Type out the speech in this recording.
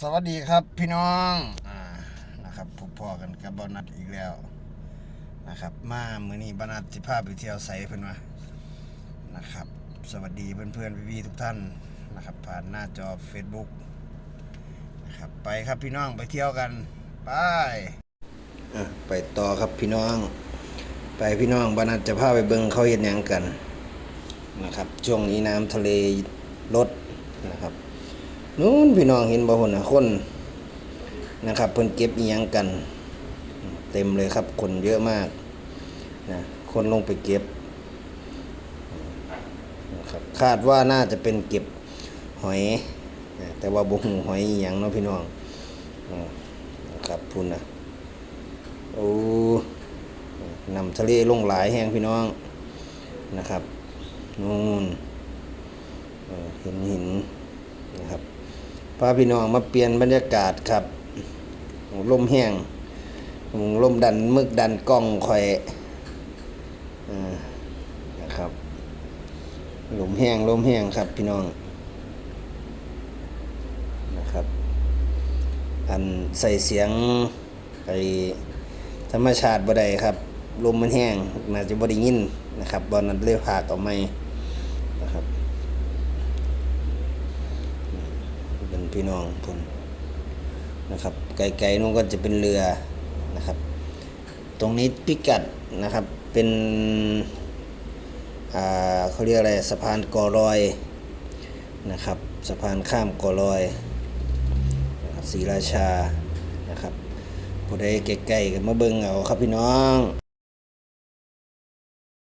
สวัสดีครับพี่น้องอ่านะครับพบพ่อกันกับบอนัดอีกแล้วนะครับ มามื้อนี้บอนัดสิพาไปเที่ยวไสเพิ่อนว่านะครับ สวัสดีเพื่อนๆพี่ๆทุกท่านนะครับ ผ่านหน้าจอ Facebook นะครับไปครับพี่น้องไปเที่ยวกันไปไปต่อครับพี่น้อง ไปพี่น้องบอนัดจะพาไปเบิงเขาเฮ็ดหยังกันนะครับ ช่วงนี้น้ำทะเลลดนะครับ นู้นพี่น้องเห็นบ่คนนะคนนะครับเพิ่นเก็บอียังกัน เต็มเลยครับ คนเยอะมากนะคนลงไปเก็บนะครับคาดว่าน่าจะเป็นเก็บหอยนะแต่ว่าบ่ฮู้หอยอีหยังเนาะพี่น้องนะครับพุ่นนะโอ้นำทะเลลงหลายแห้งพี่น้องนะครับนู่นเออเห็นหินนะครับ พาพี่น้องมาเปลี่ยนบรรยากาศครับลมแห้งลมดันมึกดันกล้องคอยนะครับลมแห้งลมแห้งครับพี่น้องนะครับ อันใส่เสียงไปธรรมชาติบ่ได้ครับลมมันแห้งน่าจะบ่ได้ยินนะครับบอนั้นเลยพากออกไม่นะครับ เป็น พี่น้องพุ่นนะครับ ไกลๆนู้นก็จะเป็นเรือนะครับ ตรงนี้พิกัดนะครับเป็นเขาเรียกอะไรสะพานกอรอยนะครับสะพานข้ามกอรอยศรีราชานะครับผู้ใดใกล้ๆกันมาเบิ่งเอาครับพี่น้อง